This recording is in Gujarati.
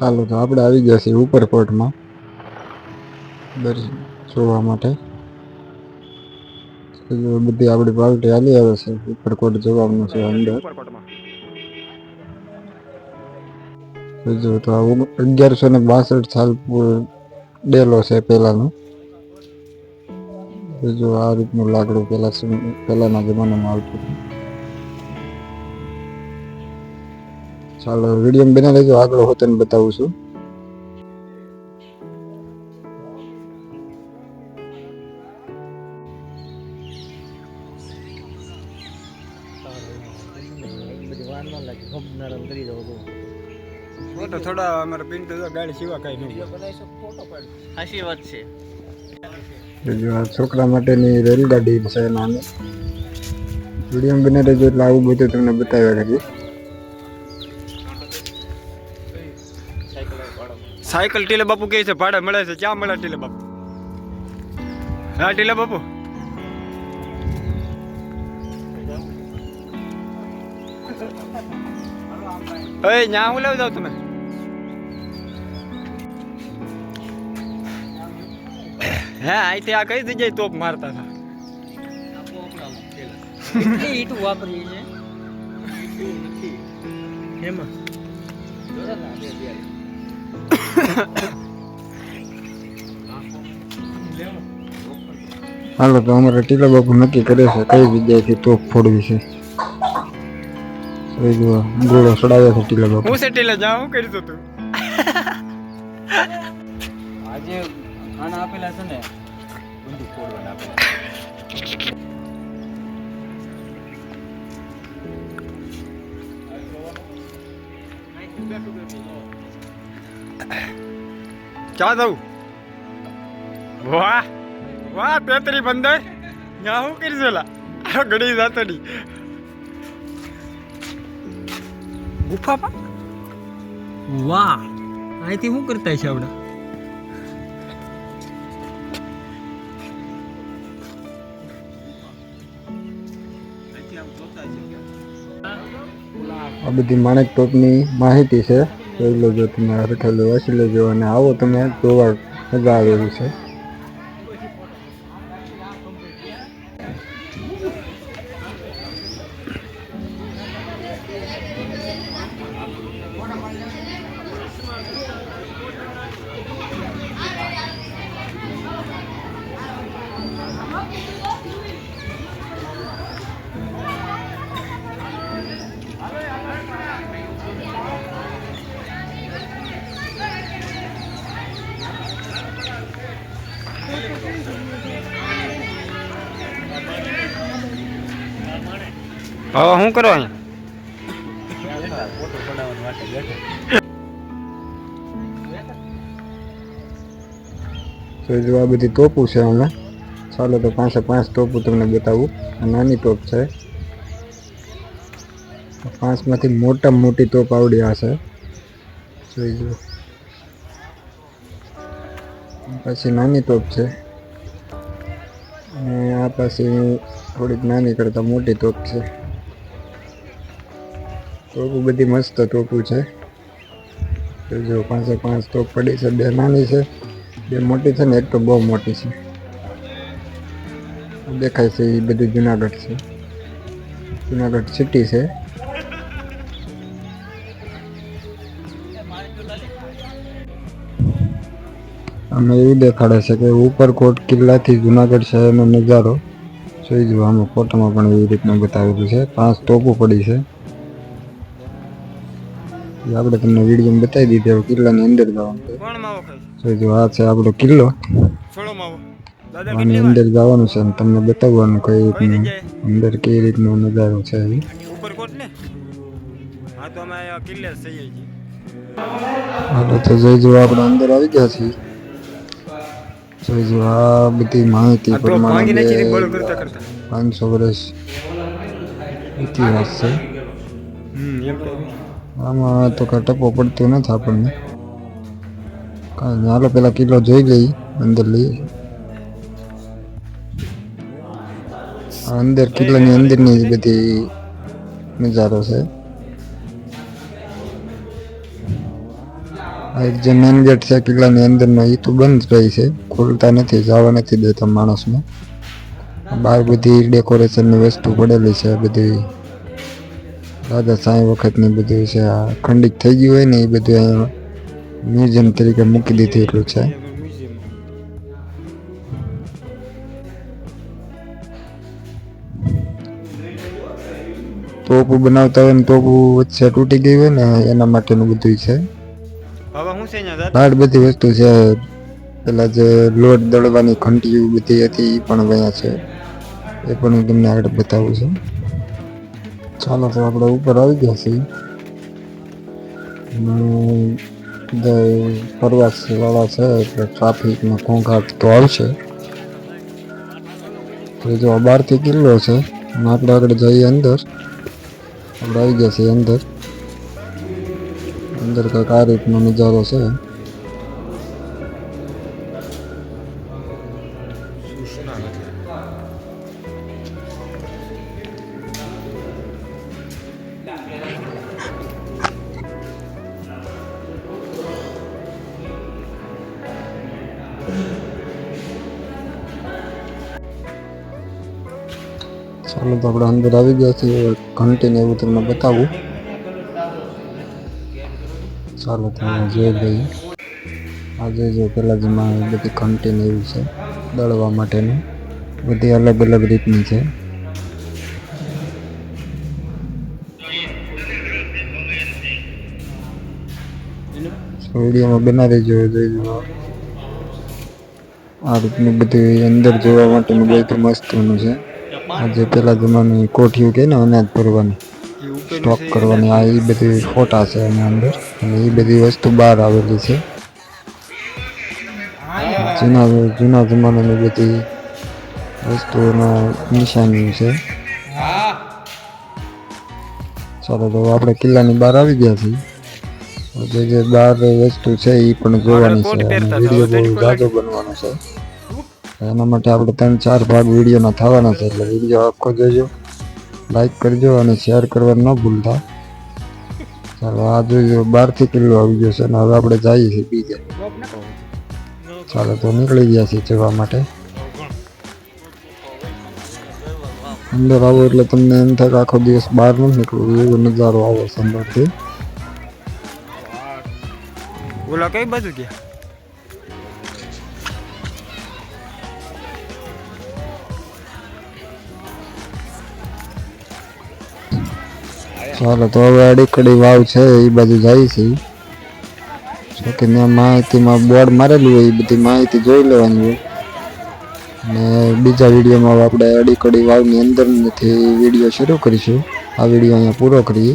ચાલો તો આપણે આવી ગયા છીએ ઉપરકોટમાં. દર્શન જોવા માટે. બધી આપણી પાર્ટી હાલી આવે છે. ઉપરકોટ જવાનું છે અંદર. જો તો અગિયારસો ને બાસઠ સાલ ડેલો છે પહેલાનો. જો આ રીતનું લાકડું પહેલા પહેલાના જમાનામાં આવતું હતું. ચાલો વીડિયો બના લેજો આગળ હું તને બતાવું છું. ફોટો થોડા અમારે પિન્ટુ ગાડી સિવા કઈ નહીં વાત છે જો આ છોકરા માટેની રેલગાડી છે નાની. વીડિયો બને રહેજો એટલે આવું બધું તમને બતાવ્યા કરીએ. સાયકલ ટીલે બાપુ કે છે ભાડે મળે છે ક્યાં મળે ટીલે બાપુ? હા ટીલે બાપુ. એ ન્યા હું લેવ જાવ તમે હે અહીંથી આ કઈ જગ્યાએ તોપ મારતા હતા? વાપરીએ છે એમાં? હાલો તો અમારે ટીલા બાપુ નક્કી કરે છે કઈ જગ્યાએથી તોપ ફોડવી છે. જો ગોળો ચડાવ્યા છે ટીલા બાપુ. હું છે ટીલા? જા હું કરી તું. આજે ખાના આપેલા છે ને બંદૂક ફોડવાના આપેલા. ક્યાં જવું વાહ વાહ તેતરી બંદર. ત્યાં હું કરી જોલા આ ઘડી જાતડી. ની ગુફામાં? વાહ અહીંથી શું કરતા છે આવડા આ બધી માણેક ટોપની માહિતી છે. જોઈ લેજો તમે હરખેલું વાંચી લેજો અને આવો તમે જોવા મજા આવે છે. હવે શું કરો અહીંયા? જો આ બધી તોપું છે અમે ચાલો તો પાંચે પાંચ તોપું તમને બતાવું. નાની તોપ છે. પાંચમાંથી મોટામાં મોટી તોપ આવડી આ છે. જોઈ જુઓ પછી નાની તોપ છે. અને આ પછી થોડીક નાની કરતાં મોટી તોપ છે. તોપું બધી મસ્ત ટોપું છે. જો પાંચે પાંચ તોપ પડી છે, બે નાની છે, બે મોટી છે ને એક તો બહુ મોટી છે. દેખાય છે એ બધું જુનાગઢ છે. જુનાગઢ સિટી છે. અમે એવું દેખાડે છે કે ઉપરકોટ કિલ્લાથી જુનાગઢ શહેરનો નજારો જોઈ જુઓ. આમાં ફોટામાં પણ એવી રીતનું બતાવેલું છે. પાંચ ટોપો પડી છે. એ આપણે તમને વીડિયો બતાવી દીધી હવે કિલ્લાની અંદર જવાનું છે. જુઓ આ છે આપણો કિલ્લો. આની અંદર જવાનું છે અને તમને બતાવવાનું કઈ રીતનું? અંદર કઈ રીતનો નજારો છે એ. ઉપર કોટ ને? હા તો અમે કિલ્લે જ થઈએ હાલો તો જો આપણે અંદર આવી ગયા છીએ. જોઈ જો આ બધી માહિતી પ્રમાણે પાંચસો વર્ષ ઇતિહાસ છે. આમાં તો કાંઈ ટપો પડતો નથી આપણને. કાંઈ. હાલો, પેલા કિલ્લો જોઈ લઈ અંદર લઈ અંદર કિલ્લાની અંદરની જ બધી નજારો છે. એક જે મેન ગેટ છે, કિલ્લાની અંદરનો એ તો બંધ રહી છે, ખોલતા નથી, જવા નથી દેતા માણસને. બહાર બધી ડેકોરેશનની વસ્તુ પડેલી છે બધી રાજા સાંઈ વખતની બધું છે આ ખંડિત થઈ ગયું હોય ને એ બધું અહીંયા મ્યુઝિયમ તરીકે મૂકી દીધું એટલું છે. ટોપું બનાવતા હોય ને ટોપું વચ્ચે તૂટી ગઈ હોય ને એના માટેનું બધું છે. બહાર બધી વસ્તુ છે. પેલા જે લોટ દળવાની ઘંટીઓ બધી હતી એ પણ અહીંયા છે. એ પણ હું તમને આગળ બતાવું છું. ચાલો તો આપણે ઉપર આવી ગયા છીએ. બધા પ્રવાસ છે, એટલે ટ્રાફિકનો ઘોંઘાટ તો આવશે. જો બહારથી કિલ્લો છે, અને આપણે આગળ જઈએ અંદર. આપણે આવી ગયા છીએ અંદર. અંદર કંઈક આ રીતનો નજારો છે. ચાલો તો આપણે અંદર આવી ગયા છીએ. ઘંટીને એવું તમને બતાવું. ચાલો તમે જોઈ લઈએ. આજે જો પેલા જેમાં બધી ઘંટી ને એવું છે, દળવા માટેનું. બધી અલગ અલગ રીતની છે. વિડીયોમાં બનાવી જોયો જોઈ આ રીતનું બધું અંદર જોવા માટેનું બહુ મસ્તનું છે. આજે પેલા જમાની કોઠીઓ કે ને અનાજ ભરવાની સ્ટોક કરવાની. આ એ બધી ફોટા છે એના અંદર. અને એ બધી વસ્તુ બહાર આવેલી છે. જૂના જૂના જમાનાની બધી વસ્તુઓના નિશાની છે. ચાલો તો આપણે કિલ્લાની બહાર આવી ગયા છીએ. જે જે બહાર વસ્તુ છે એ પણ જોવાની છે વીડિયો બહુ જાજો બનવાનો છે. એના માટે આપણે ત્રણ, ચાર ભાગ વિડીયોના થવાના છે એટલે વીડિયો આખો જોજો લાઈક કરજો અને શેર કરવાનું ન ભૂલતા. ચાલો, આ જોજો, બહારથી કિલો આવી ગયો છે અને હવે આપણે જઈએ છીએ બીજે. ચાલો, તો નીકળી ગયા છીએ જવા માટે. અંદર આવો એટલે તમને એમ થાય કે આખો દિવસ બહાર નથી નીકળવું, એવો નજારો આવો અંદરથી ઓલા કઈ બાજુ ગયા? ચાલો તો હવે અડીકડી વાવ છે, એ બાજુ જાય છે. જો કે મેં માહિતીમાં બોર્ડ મારેલું હોય, એ બધી માહિતી જોઈ લેવાની હોય. અને બીજા વિડીયોમાં આપણે અડીકડી વાવની અંદર નથી વીડિયો શરૂ કરીશું, આ વીડિયો અહીંયા પૂરો કરીએ.